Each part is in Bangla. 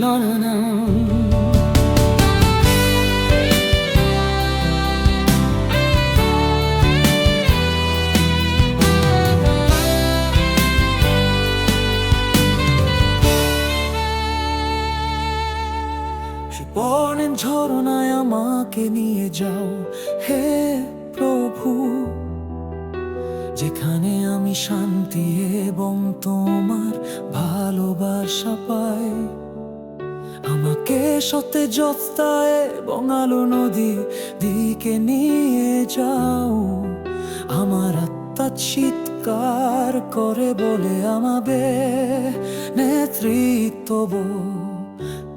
নরনাম বর্ণেন ঝরনায় আমাকে নিয়ে যাও, হে প্রভু। যেখানে আমি শান্তি এবং তোমার ভালোবাসা পাই। আমাকে সতেজতায় এবং আলো নদী দিকে নিয়ে যাও। আমার আত্মা চিৎকার করে বলে আমাবে নেতৃত্ব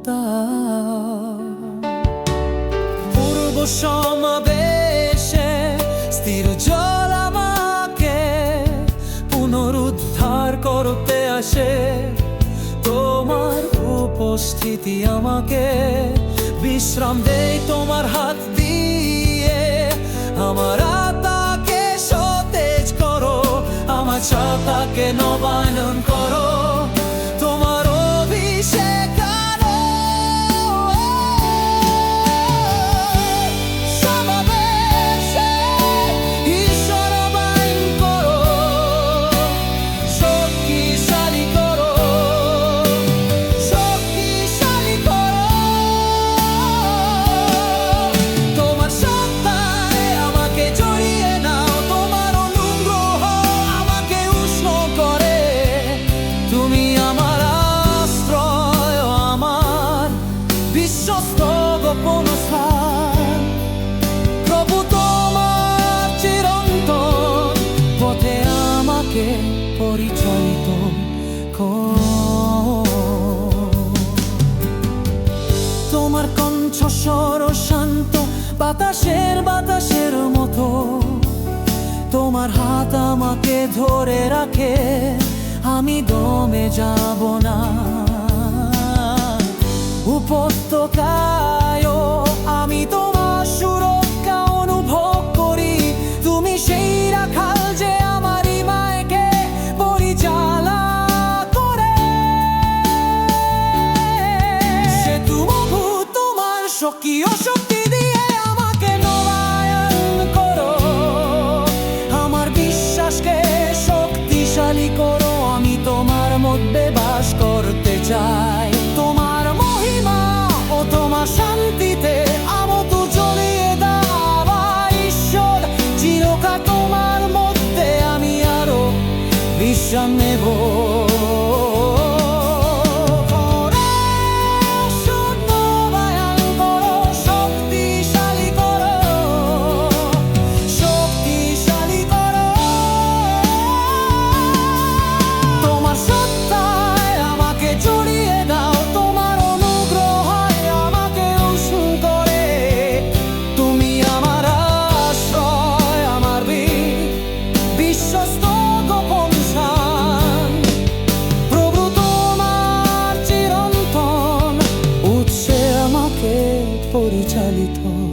দাও পূর্ব সমাবেশে স্থির জল আমাকে পুনরুদ্ধার করতে আসে। তোমার উপস্থিতি আমাকে বিশ্রাম দেয়, তোমার হাত দিয়ে। আমার আত্মাকে সতেজ করো, আমার ছাতাকে নবায়ন করো। তোমার কণ্ঠস্বর শান্ত, বাতাসের বাতাসের মতো। তোমার হাত আমাকে ধরে রাখে, আমি দমে যাব না। উপত্যকায় তোমার তোমার চিরন্তন উৎসে আমাকে পরিচালিত